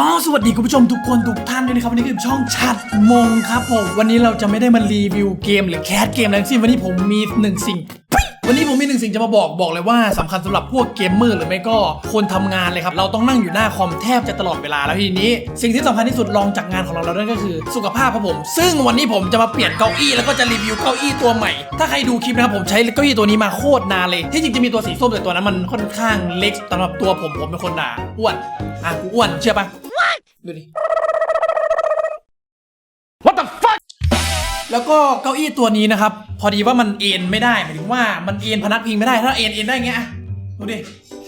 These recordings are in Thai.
ก็สวัสดีคุณผู้ชมทุกคนทุกท่านด้วยนะครับวันนี้คือช่องชัดมงครับผมวันนี้เราจะไม่ได้มารีวิวเกมหรือแคสเกมอะไรทั้งสิ้นวันนี้ผมมีหนึ่งสิ่งวันนี้ผมมีหนึ่งสิ่งจะมาบอกบอกเลยว่าสำคัญสำหรับพวกเกมเมอร์หรือไม่ก็คนทำงานเลยครับ เราต้องนั่งอยู่หน้าคอมแทบจะตลอดเวลาแล้วทีนี้ สิ่งที่สำคัญที่สุดรองจากงานของเราแล้วนั่นก็คือ สุขภาพครับผม ซึ่งวันนี้ผมจะมาเปลี่ยนเก้าอี้แล้วก็จะรีวิวเก้าอี้ตัวใหม่ ถ้าใครดูคลิปนะครับผมใช้เก้าอี้ตัวนี้มาโคตรนานเลยที่จริงจะมีตัวสีส้มแต่ตัวนั้นมันค่อนข้างเล็กสำหรับตัวผมผมเป็นคนหนาอ้วน อะกูอ้วนเชื่อปะดูดิ What the fuck แล้วก็เก้าอี้ตัวนี้นะครับ พอดีว่ามันเอ็นไม่ได้หมายถึงว่ามันเอ็นพนักพิงไม่ได้ถ้าเอ็นเอ็นได้เงี้ยอะดูดิ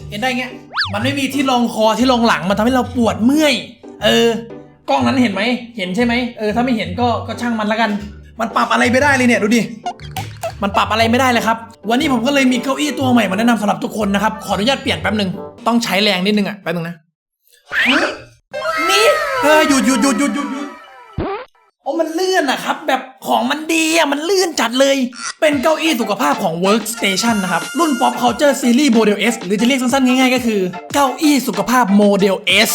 เอ็นได้เงี้ยมันไม่มีที่รองคอที่รองหลังมันทำให้เราปวดเมื่อย เออกล้องนั้นเห็นไหมเห็นใช่ไหมเออถ้าไม่เห็นก็ก็ช่างมันละกัน มันปรับอะไรไม่ได้เลยเนี่ยดูดิมันปรับอะไรไม่ได้เลยครับ วันนี้ผมก็เลยมีเก้าอี้ตัวใหม่มาแนะนำสำหรับทุกคนนะครับขออนุญาตเปลี่ยนแป๊บหนึ่งต้องใช้แรงนิดนึงอะแป๊บนึงนะเฮ้ย นี่เออหยุดหยุดหยุดหยุดหยุดหยุดโอ้มันเลื่อนนะครับ แบบของมันดีอะมันเลื่อนจัดเลย เป็นเก้าอี้สุขภาพของ Workstation นะครับ รุ่น Pop Culture Series Model S หรือจะเรียกสั้นๆ ง่ายๆ ก็คือ เก้าอี้สุขภาพ Model S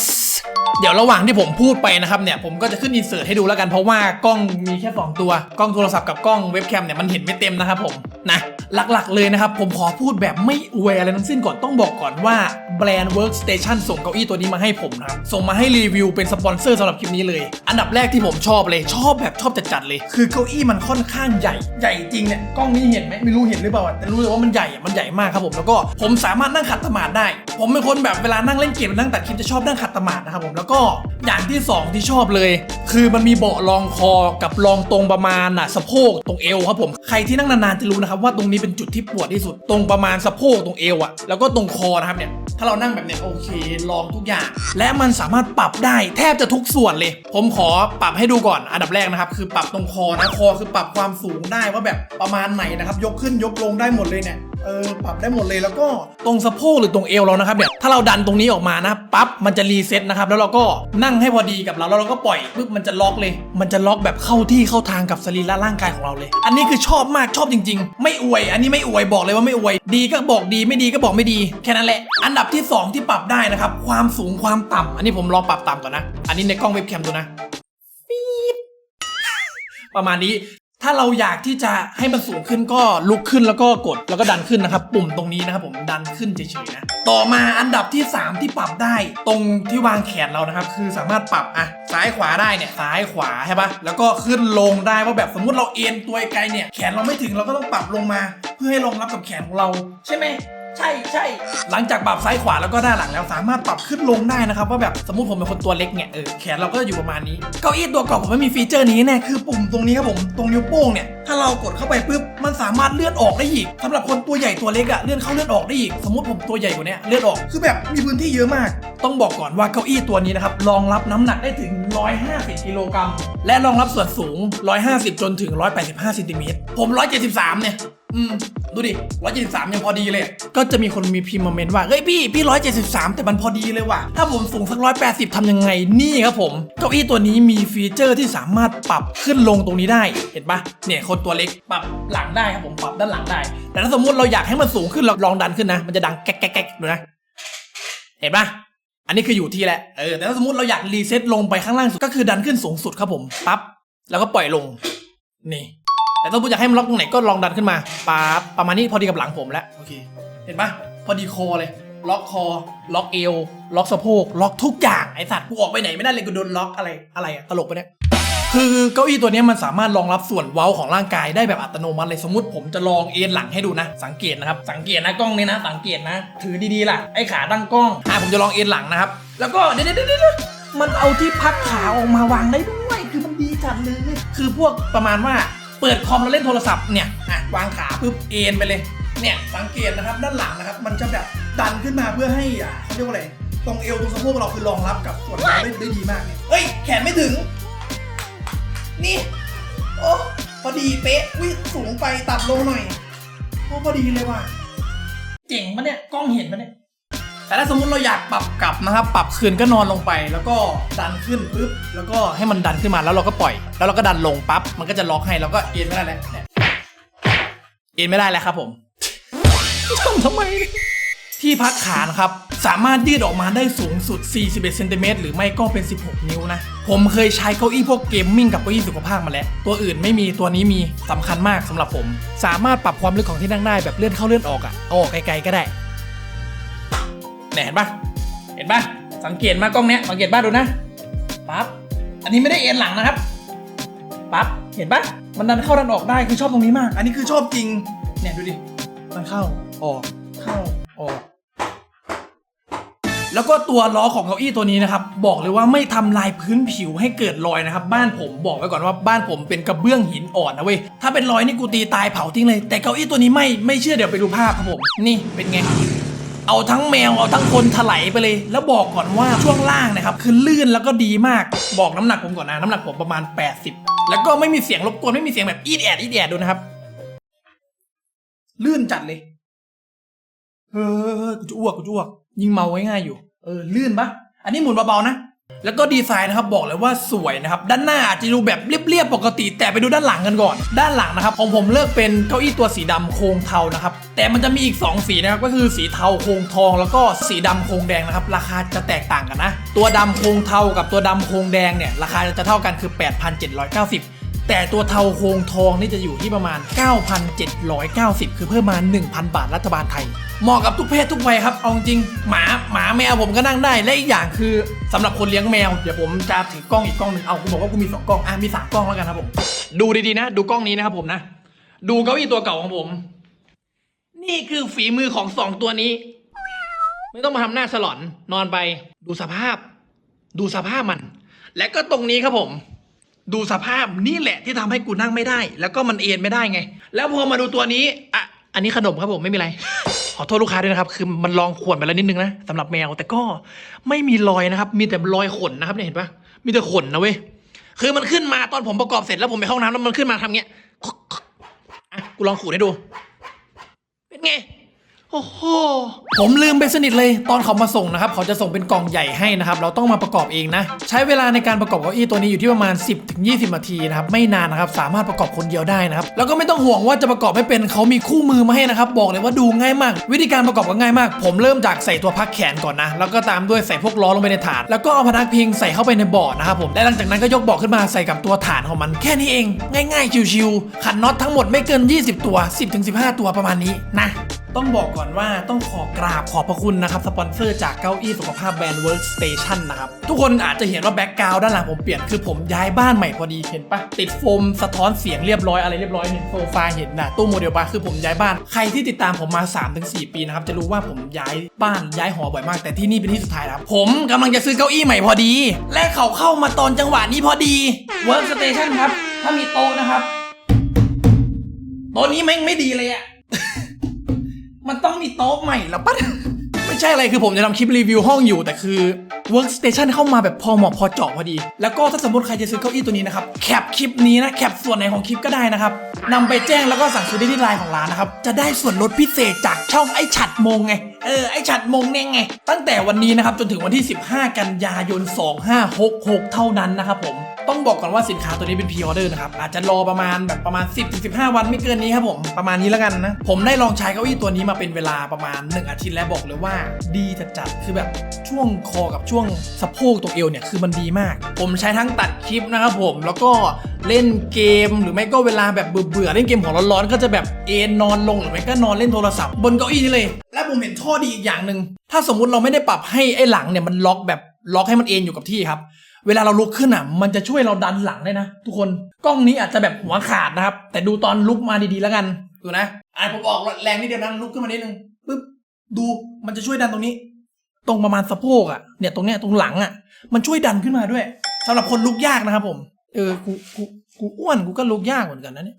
เดี๋ยวระหว่างที่ผมพูดไปนะครับเนี่ยผมก็จะขึ้นอินเสิร์ตให้ดูแล้วกันเพราะว่ากล้องมีแค่ 2 ตัว กล้องโทรศัพท์กับกล้องเว็บแคมเนี่ยมันเห็นไม่เต็มนะครับผมนะ หลักๆเลยนะครับ ผมขอพูดแบบไม่อวยอะไรทั้งสิ้นก่อนต้องบอกก่อนว่าแบรนด์ Workstation ส่งเก้าอี้ตัวนี้มาให้ผมนะครับ ส่งมาให้รีวิวเป็นสปอนเซอร์สำหรับคลิปนี้เลย อันดับแรกที่ผมชอบเลยชอบแบบชอบจัดๆเลย คือเก้าอี้มันค่อนข้างใหญ่ ใหญ่จริงเนี่ยกล้องนี้เห็นไหมไม่รู้เห็นหรือเปล่าแต่รู้เลยว่ามันใหญ่อะมันใหญ่มากครับผมแล้วก็ผมสามารถนั่งขัดสมาธิได้ ผมเป็นคนแบบเวลานั่งเล่นเกมนั่งตัดคลิปจะชอบนั่งขัดสมาธินะครับผมแล้วก็อย่างที่สองที่ชอบเลย คือมันมีเบาะรองคอกับรองตรงประมาณน่ะสะโพกตรงเอวครับผมใครที่นั่งนานๆจะรู้นะครับว่าตรงนี้เป็นจุดที่ปวดที่สุด ตรงประมาณสะโพกตรงเอวอะแล้วก็ตรงคอนะครับเนี่ยถ้าเรานั่งแบบเนี้ยโอเคลองทุกอย่าง และมันสามารถปรับได้แทบจะทุกส่วนเลย ผมขอปรับให้ดูก่อนอันดับแรกนะครับ คือปรับตรงคอนะคอคือปรับความสูงได้ว่าแบบประมาณไหนนะครับ ยกขึ้นยกลงได้หมดเลยเนี่ย เออปรับได้หมดเลยแล้วก็ตรงสะโพกหรือตรงเอวเรานะครับเนี่ยถ้าเราดันตรงนี้ออกมานะปั๊บมันจะรีเซ็ตนะครับแล้วเราก็นั่งให้พอดีกับเราแล้วเราก็ปล่อยปุ๊บมันจะล็อกเลย มันจะล็อกแบบเข้าที่เข้าทางกับสรีระร่างกายของเราเลย อันนี้คือชอบมากชอบจริง ๆ ไม่อวย อันนี้ไม่อวยบอกเลยว่าไม่อวย ดีก็บอกดีไม่ดีก็บอกไม่ดี แค่นั้นแหละ อันดับที่สองที่ปรับได้นะครับความสูงความต่ำอันนี้ผมลองปรับต่ำก่อนนะ อันนี้ในกล้องเว็บแคมดูนะประมาณนี้ ถ้าเราอยากที่จะให้มันสูงขึ้นก็ลุกขึ้นแล้วก็กดแล้วก็ดันขึ้นนะครับ ปุ่มตรงนี้นะครับผมดันขึ้นเฉยๆนะต่อมาอันดับที่ 3 ที่ปรับได้ ตรงที่วางแขนเรานะครับ คือสามารถปรับอะซ้ายขวาได้เนี่ยซ้ายขวาใช่ปะแล้วก็ขึ้นลงได้ว่าแบบสมมุติเราเอ็นตัวไกลเนี่ยแขนเราไม่ถึงเราก็ต้องปรับลงมา เพื่อให้รองรับกับแขนของเราใช่ไหม ใช่ใช่หลังจากปรับซ้ายขวาแล้วก็ด้าหลังแล้วสามารถปรับขึ้นลงได้นะครับว่าแบบสมมติผมเป็นคนตัวเล็กเนี่ยเออแขนเราก็จะอยู่ประมาณนี้เก้าอี้ตัวเก่าผมไม่มีฟีเจอร์นี้แน่คือปุ่มตรงนี้ครับผมตรงนิ้วโป้งเนี่ยถ้าเรากดเข้าไปปุ๊บมันสามารถเลื่อนออกได้อีกสำหรับคนตัวใหญ่ตัวเล็กอะเลื่อนเข้าเลื่อนออกได้อีกสมมติผมตัวใหญ่กว่านี้เลื่อนออกคือแบบมีพื้นที่เยอะมาก ต้องบอกก่อนว่าเก้าอี้ตัวนี้นะครับรองรับน้ำหนักได้ถึง 150กิโลกรัมและรองรับส่วนสูง 150 จนถึง 185ซนติเมตรผม 173 เนี่ย อืม ดูดิ173ยังพอดีเลย ก็จะมีคนมีพิมพ์มาเมนต์ว่า เฮ้ยพี่ พี่173แต่มันพอดีเลยว่ะ ถ้าผมสูงสัก180ทำยังไง นี่ครับผม เก้าอี้ตัวนี้มีฟีเจอร์ที่สามารถปรับขึ้นลงตรงนี้ได้ เห็นปะเนี่ยคนตัวเล็กปรับหลังได้ครับผม ปรับด้านหลังได้ แต่ถ้าสมมติเราอยากให้มันสูงขึ้นเราลองดันขึ้นนะ มันจะดังแก๊กแก๊กแก๊กดูนะ เห็นปะอันนี้คืออยู่ที่แหละ เออ แต่ถ้าสมมติเราอยากรีเซ็ตลงไปข้างล่างสุดก็คือดันขึ้นสูงสุดครับผม ปั๊บ แล้วก็ปล่อยลง นี่ แต่ถ้าสมมติอยากให้มันล็อกตรงไหนก็ลองดันขึ้นมาปั๊บประมาณนี้พอดีกับหลังผมแล้วโอเค เห็นปะพอดีคอเลย ล็อกคอ ล็อกเอว ล็อกสะโพก ล็อกทุกอย่างไอสัตว์กูออกไปไหนไม่ได้เลยกูโดนล็อกอะไรอะไรอะตลกไปะเนี่ยคือเก้าอี้ตัวเนี้ยมันสามารถรองรับส่วนเว้าของร่างกายได้แบบอัตโนมัติเลยสมมติผมจะลองเอ็นหลังให้ดูนะ สังเกตนะครับ สังเกตนะกล้องนี้นะ สังเกตนะ ถือดีๆล่ะไอ้ขาตั้งกล้องอะผมจะลองเอ็นหลังนะครับ แล้วก็เดี๋ยวเดี๋ยวเดี๋ยวมันเอาที่พักขาออกมาวางได้ด้วย คือมันดีจัดเลยคือพวกประมาณว่า เปิดคอมแล้วเล่นโทรศัพท์เนี่ยอะวางขาปุ๊บเอ็นไปเลยเนี่ยสังเกตนะครับด้านหลังนะครับ มันจะแบบดันขึ้นมาเพื่อให้อะเขาเรียกว่าอะไรตรงเอวตรงสะโพกเราคือรองรับกับส่วนเว้าได้ได้ดีมากเนี่ยเฮ้ยแขนไม่ถึง นี่โอ้พอดีเป๊ะวิสูงไปตัดลงหน่อยโอ้พอดีเลยว่ะเจ๋งปะเนี่ยกล้องเห็นปะเนี่ย แต่ถ้าสมมุติเราอยากปรับกลับนะครับ ปรับคืนก็นอนลงไป แล้วก็ดันขึ้นปุ๊บ แล้วก็ให้มันดันขึ้นมาแล้วเราก็ปล่อย แล้วเราก็ดันลงปั๊บ มันก็จะล็อกให้แล้วก็เอ็นไม่ได้แล้วเนี่ยเอ็นไม่ได้แล้วครับผมทำทำไม ที่พักขานะครับ สามารถยืดออกมาได้สูงสุด 41เซนติเมตรหรือไม่ก็เป็น 16 นิ้วนะ ผมเคยใช้เก้าอี้พวกเกมมิ่งกับเก้าอี้สุขภาพมาแล้ว ตัวอื่นไม่มีตัวนี้มีสำคัญมากสำหรับผม สามารถปรับความลึกของที่นั่งได้แบบเลื่อนเข้าเลื่อนออกอะเอาออกไกลๆก็ได้ เนี่ยเห็นปะเห็นปะสังเกตมากล้องเนี้ยสังเกตบ้าดูนะปั๊บอันนี้ไม่ได้เอ็นหลังนะครับปั๊บเห็นปะมันดันเข้าดันออกได้คือชอบตรงนี้มาก อันนี้คือชอบจริงเนี่ยดูดิมันเข้าออกเข้าออกแล้วก็ตัวล้อของเก้าอี้ตัวนี้นะครับ บอกเลยว่าไม่ทำลายพื้นผิวให้เกิดรอยนะครับ บ้านผมบอกไว้ก่อนว่าบ้านผมเป็นกระเบื้องหินอ่อนนะเว้ยถ้าเป็นรอยนี่กูตีตายเผาทิ้งเลย แต่เก้าอี้ตัวนี้ไม่ไม่เชื่อเดี๋ยวไปดูภาพครับผมนี่เป็นไง เอาทั้งแมวเอาทั้งคนถลายไปเลย แล้วบอกก่อนว่าช่วงล่างนะครับคือลื่นแล้วก็ดีมากบอกน้ำหนักผมก่อนนะน้ำหนักผมประมาณ 80 แล้วก็ไม่มีเสียงรบกวนไม่มีเสียงแบบอีดแอดอีดแอดดูนะครับ ลื่นจัดเลยเออกูจะอ้วกกูจะอ้วก ยิงเมาง่ายๆอยู่ เออลื่นปะอันนี้หมุนเบาๆนะ แล้วก็ดีไซน์นะครับบอกเลยว่าสวยนะครับด้านหน้าอาจจะดูแบบเรียบๆปกติ แต่ไปดูด้านหลังกันก่อน ด้านหลังนะครับของผมเลือกเป็นเก้าอี้ตัวสีดำโครงเทานะครับแต่มันจะมีอีก 2 สีนะครับก็คือสีเทาโครงทอง แล้วก็สีดำโครงแดงนะครับราคาจะแตกต่างกันนะ ตัวดำโครงเทากับตัวดำโครงแดงเนี่ยราคาจะเท่ากันคือ 8,790แต่ตัวเทาโครงทองนี่จะอยู่ที่ประมาณ 9,790 คือเพิ่มมา 1,000 บาทรัฐบาลไทย เหมาะกับทุกเพศทุกวัยครับ เอาจริงหมาหมาแมวผมก็นั่งได้ และอีกอย่างคือสำหรับคนเลี้ยงแมว เดี๋ยวผมจะถือกล้องอีกกล้องหนึ่งเอาคุณบอกว่ากูมีสองกล้องอะมีสามกล้องแล้วกันครับผมดูดีๆนะ ดูกล้องนี้นะครับผมนะ ดูเก้าอี้ตัวเก่าของผม นี่คือฝีมือของสองตัวนี้ ไม่ต้องมาทำหน้าสลอนนอนไป ดูสภาพ ดูสภาพมัน และก็ตรงนี้ครับผม ดูสภาพนี่แหละที่ทำให้กูนั่งไม่ได้ แล้วก็มันเอ็นไม่ได้ไง แล้วพอมาดูตัวนี้อะอันนี้ขนมครับผมไม่มีอะไร อโทษลูกค้าด้วยนะครับ คือมันลองขวนไปแล้วนิดนึงนะสำหรับแมวแต่ก็ไม่มีรอยนะครับ มีแต่รอยขนนะครับเนี่ยเห็นปะมีแต่ขนนะเว้ยคือมันขึ้นมาตอนผมประกอบเสร็จแล้วผมไปห้องน้ำแล้วมันขึ้นมาทำเงี้ยอะกูลองขูดให้ดู เป็นไง โอ้โห ผมลืมไปสนิทเลย ตอนเขามาส่งนะครับ เขาจะส่งเป็นกล่องใหญ่ให้นะครับ เราต้องมาประกอบเองนะ ใช้เวลาในการประกอบเก้าอี้ตัวนี้อยู่ที่ประมาณ 10-20 นาทีนะครับ ไม่นานนะครับ สามารถประกอบคนเดียวได้นะครับ แล้วก็ไม่ต้องห่วงว่าจะประกอบไม่เป็น เขามีคู่มือมาให้นะครับ บอกเลยว่าดูง่ายมาก วิธีการประกอบก็ง่ายมาก ผมเริ่มจากใส่ตัวพักแขนก่อนนะ แล้วก็ตามด้วยใส่พวกล้อลงไปในฐาน แล้วก็เอาพนักพิงใส่เข้าไปในบาะนะครับผม และหลังจากนั้นก็ยกเบาะขึ้นมาใส่กับตัวฐานของมัน แค่นี้เอง ง่าย ๆ ชิวๆขันน็อตทั้งหมดไม่เกิน 20 ตัว 10-15 ตัวประมาณนี้นะ ต้องบอกก่อนว่าต้องขอกราบขอบพระคุณนะครับ สปอนเซอร์จากเก้าอี้สุขภาพแบรนด์ Workstation นะครับ ทุกคนอาจจะเห็นว่าแบ็กกราวด้านหลังผมเปลี่ยนคือผมย้ายบ้านใหม่พอดีเห็นปะติดโฟมสะท้อนเสียงเรียบร้อยอะไรเรียบร้อยเห็นโซฟาเห็นนะตู้โมเดลปะคือผมย้ายบ้าน ใครที่ติดตามผมมา 3-4 ปีนะครับจะรู้ว่าผมย้ายบ้านย้ายหอบ่อยมาก แต่ที่นี่เป็นที่สุดท้ายแล้วผมกำลังจะซื้อเก้าอี้ใหม่พอดี และเขาเข้ามาตอนจังหวะนี้พอดี Workstation ครับถ้ามีโต๊ะนะครับโต๊ะนี้แม่งไม่ดีเลยอะ มันต้องมีโต๊ะใหม่แล้วปะไม่ใช่อะไรคือผมจะทำคลิปรีวิวห้องอยู่ แต่คือ workstation เข้ามาแบบพอเหมาะพอเจาะพอดี แล้วก็ถ้าสมมติใครจะซื้อเก้าอี้ตัวนี้นะครับแคปคลิปนี้นะแคปส่วนไหนของคลิปก็ได้นะครับนำไปแจ้งแล้วก็สั่งซื้อได้ที่ไลน์ของร้านนะครับจะได้ส่วนลดพิเศษจากช่องไอฉัดมงไงเออไอฉัดมงเนี่ยไง ตั้งแต่วันนี้นะครับจนถึงวันที่ 15 กันยายน 2566 เท่านั้นนะครับผมต้องบอกก่อนว่าสินค้าตัวนี้เป็นพ r ออเดอร์นะครับ อาจจะรอประมาณแบบประมาณ 10-15 วันไม่เกินนี้ครับผม ประมาณนี้แล้วกันนะ ผมได้ลองใช้เก้าอี้ตัวนี้มาเป็นเวลาประมาณ 1 อาทิตย์แล้วบอกเลยว่า ดีจัดๆคือแบบช่วงคอกับช่วงสะโพกตรงเอวเนี่ยคือมันดีมาก ผมใช้ทั้งตัดคลิปนะครับผมแล้วก็เล่นเกมหรือไม่ก็เวลาแบบเบื่อๆเล่นเกมของร้อนๆก็จะแบบเอนนอนลงหรือไม่ก็นอนเล่นโทรศัพท์ บนเก้าอี้นี่เลย ผมเห็นข้อดีอีกอย่างหนึ่งถ้าสมมุติเราไม่ได้ปรับให้ไอ้หลังเนี่ยมันล็อกแบบล็อกให้มันเอ็นอยู่กับที่ครับ เวลาเราลุกขึ้นอะ มันจะช่วยเราดันหลังได้นะ ทุกคนกล้องนี้อาจจะแบบหัวขาดนะครับ แต่ดูตอนลุกมาดีๆแล้วกันดูนะอะผมออกแรงนิดเดียวนะลุกขึ้นมานิดนึงปึ๊บดูมันจะช่วยดันตรงนี้ ตรงประมาณสะโพกอะเนี่ยตรงเนี้ยตรงหลังอะ มันช่วยดันขึ้นมาด้วยสำหรับคนลุกยากนะครับผม เออกูกูกูอ้วนกูก็ลุกยากเหมือนกันนะเนี่ย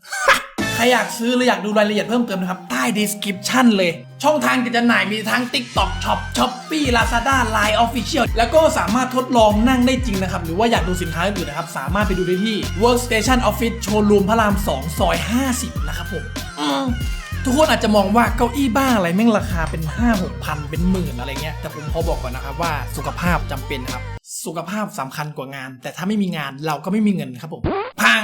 ครอยากซื้อหรืออยากดูรายละเอียดเพิ่มเติมนะครับ ใต้ description เลย ช่องทางการจำหน่ายมีทั้ง TikTok Shop Shopee Lazada Line Official แล้วก็สามารถทดลองนั่งได้จริงนะครับ หรือว่าอยากดูสินค้าอื่นนะครับ สามารถไปดูได้ที่ Workstation Office Showroom พระราม 2 ซอย 50 นะครับผมมทุกคนอาจจะมองว่าเก้าอี้บ้าอะไรแม่งราคาเป็น 5 6พันเป็นหมื่นอะไรเงี้ยแต่ผมขอบอกก่อนนะครับว่าสุขภาพจำเป็นนครับ สุขภาพสำคัญกว่างาน แต่ถ้าไม่มีงานเราก็ไม่มีเงินครับผมพัง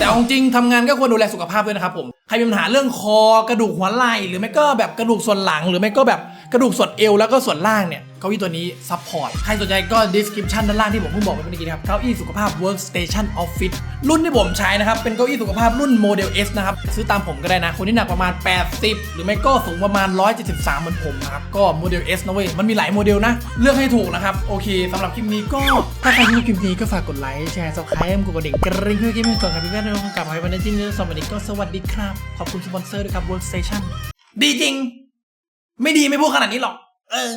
แต่เอาจริงทำงานก็ควรดูแลสุขภาพด้วยนะครับผม ใครมีปัญหาเรื่องคอกระดูกหัวไหล่หรือไม่ก็แบบกระดูกส่วนหลัง หรือไม่ก็แบบกระดูกส่วนเอวแล้วก็ส่วนล่างเนี่ย เก้าอี้ตัวนี้ซัพพอร์ต ใครสนใจก็ description ด้านล่างที่ผมเพิ่งบอกไปเมื่อกี้นะครับ เก้าอี้สุขภาพ workstation office รุ่นที่ผมใช้นะครับ เป็นเก้าอี้สุขภาพรุ่นโมเดล S นะครับ ซื้อตามผมก็ได้นะ คนที่หนักประมาณ 80 หรือไม่ก็สูงประมาณ 173 เหมือนผมนะครับ ก็โมเดล S นะเว้ย มันมีหลายโมเดลนะ เลือกให้ถูกนะครับ โอเคสำหรับคลิปนี้ก็ ถ้าใครชอบคลิปนี้ก็ฝากกดไลค์แชร์ subscribe กดกระดิ่งกระดิ่งเพื่อที่ไม่เกิดการผิดพลาดในวันกลับมาในวันนี้จริงๆสวัสดีก็สวัสดีครับ ขอบคุณสปอนเซอร์ด้วยครับ workstation ดีจริง ไม่ดีไม่พูดขนาดนี้หรอก เออ